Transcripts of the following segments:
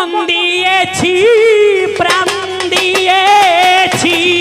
প্রাণ দিয়েছি প্রাণ দিয়েছি।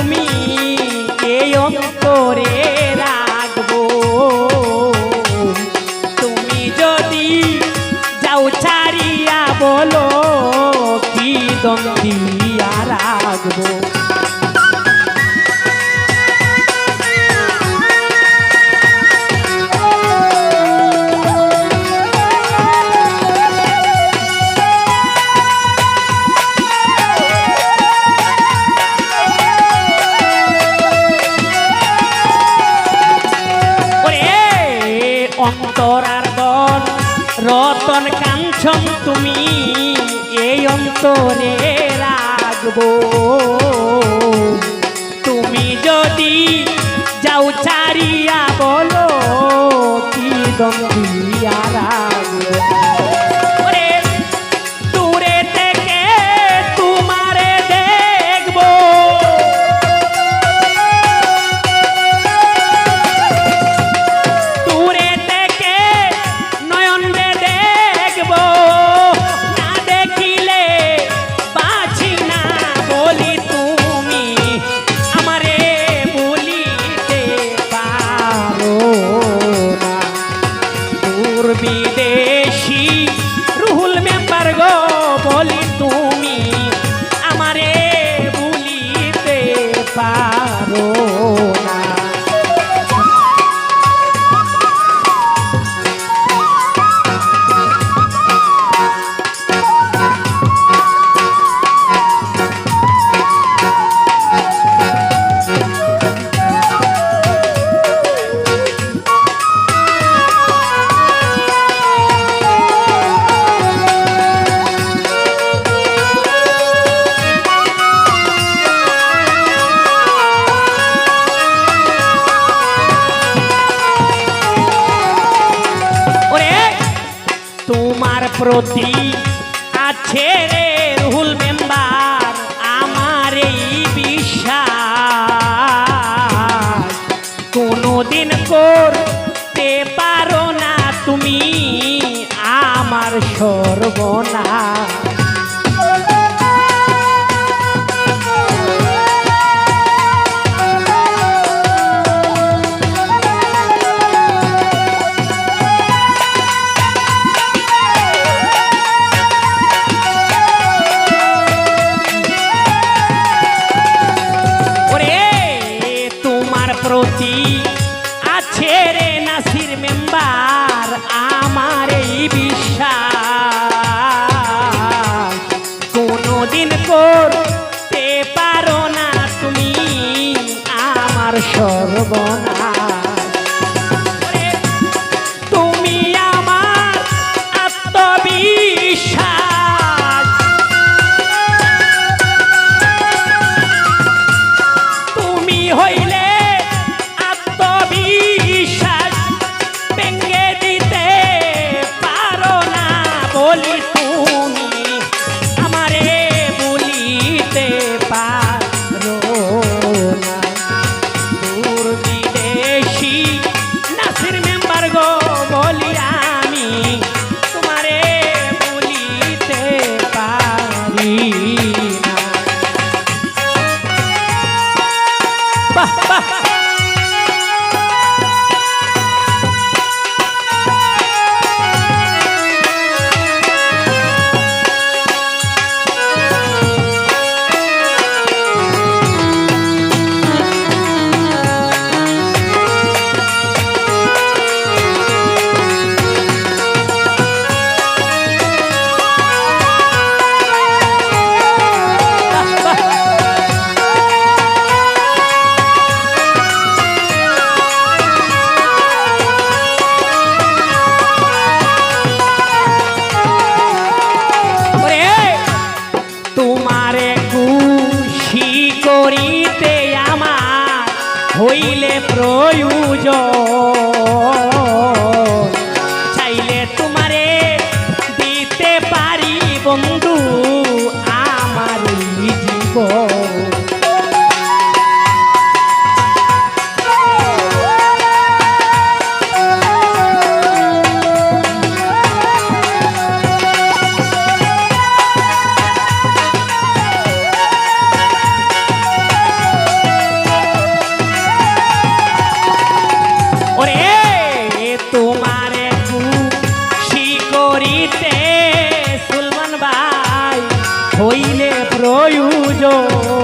তুমি এই অন্তরে অন্তরার দল রতন কাঞ্চন তুমি এই অন্তরে রাখব। তুমি যদি যাও ছাড়িয়া বল বিদেশি ছেড়ে রুহুল মেম্বার আমার এই বিশ্বাস। কোনোদিন করতে পারো না তুমি আমার সর্বনা সর্বনা করিতে সুলমান ভাই হইলে প্রয়োজন